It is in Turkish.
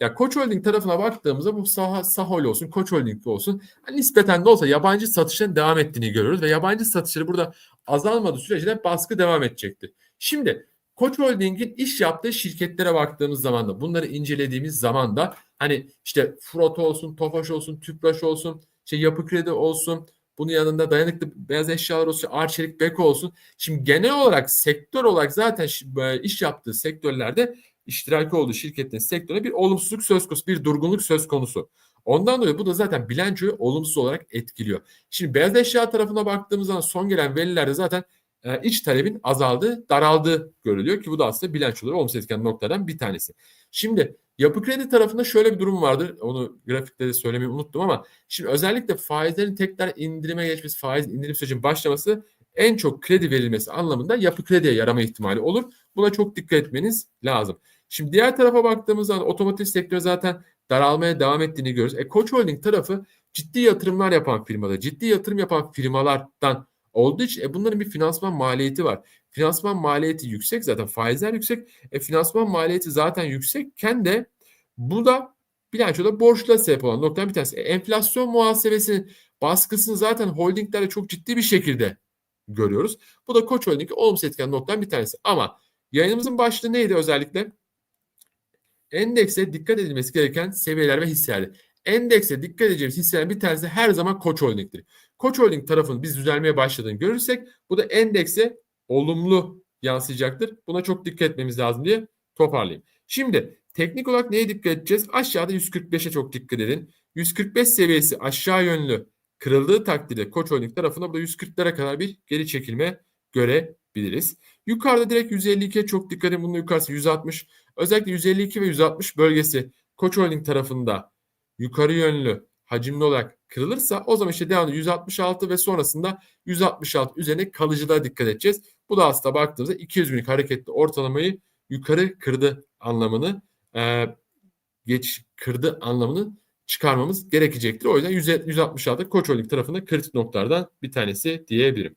Ya Koç Holding tarafına baktığımızda bu Saha, Sahol olsun, Koç Holding olsun hani nispeten de olsa yabancı satışların devam ettiğini görüyoruz ve yabancı satışları burada azalmadığı sürece de baskı devam edecektir. Şimdi Koç Holding'in iş yaptığı şirketlere baktığımız zaman da bunları incelediğimiz zaman da hani işte Frot olsun, Tofaş olsun, Tüpraş olsun, işte Yapı Kredi olsun, bunun yanında dayanıklı beyaz eşyalar olsun, Arçelik, Beko olsun. Şimdi genel olarak sektör olarak zaten e, iş yaptığı sektörlerde iştiraki olduğu şirketlerin sektörüne bir olumsuzluk söz konusu, bir durgunluk söz konusu. Ondan dolayı bu da zaten bilançoyu olumsuz olarak etkiliyor. Şimdi beyaz eşya tarafına baktığımız zaman son gelen verilerde zaten e, iç talebin azaldığı, daraldığı görülüyor ki bu da aslında bilançoları olumsuz etkileyen noktadan bir tanesi. Şimdi yapı kredi tarafında şöyle bir durum vardır. Onu grafikte de söylemeyi unuttum ama şimdi özellikle faizlerin tekrar indirime geçmesi, faiz indirim sürecinin başlaması en çok kredi verilmesi anlamında yapı krediye yarama ihtimali olur. Buna çok dikkat etmeniz lazım. Şimdi diğer tarafa baktığımız zaman otomotiv sektörü zaten daralmaya devam ettiğini görüyoruz. E, Koç Holding tarafı ciddi yatırımlar yapan firmada, ciddi yatırım yapan firmalardan olduğu için e, bunların bir finansman maliyeti var. Finansman maliyeti yüksek zaten faizler yüksek. E, finansman maliyeti zaten yüksekken de bu da bilançoda borçla sebep olan noktadan bir tanesi. E, enflasyon muhasebesinin baskısını zaten holdinglerde çok ciddi bir şekilde görüyoruz. Bu da Koç Holding'i olumsuz etkileyen noktadan bir tanesi. Ama yayınımızın başlığı neydi özellikle? Endekse dikkat edilmesi gereken seviyeler ve hisseler. Endekse dikkat edeceğimiz hisseler bir tanesi her zaman Koç Holding'dir. Koç Holding tarafının biz düzelmeye başladığını görürsek bu da endekse olumlu yansıyacaktır. Buna çok dikkat etmemiz lazım diye toparlayayım. Şimdi teknik olarak neye dikkat edeceğiz? Aşağıda 145'e çok dikkat edin. 145 seviyesi aşağı yönlü kırıldığı takdirde Koç Holding tarafına burada 140'lara kadar bir geri çekilme görebiliriz. Yukarıda direkt 152'ye çok dikkat edin. Bunun yukarısı 160. Özellikle 152 ve 160 bölgesi Koç Holding tarafında yukarı yönlü hacimli olarak kırılırsa o zaman işte devamlı 166 ve sonrasında 166 üzerine kalıcılığa dikkat edeceğiz. Bu da aslında baktığımızda 200 günlük hareketli ortalamayı yukarı kırdı anlamını e, geç kırdı anlamını çıkarmamız gerekecektir. O yüzden 166 Koç Holding tarafında kritik noktalardan bir tanesi diyebilirim.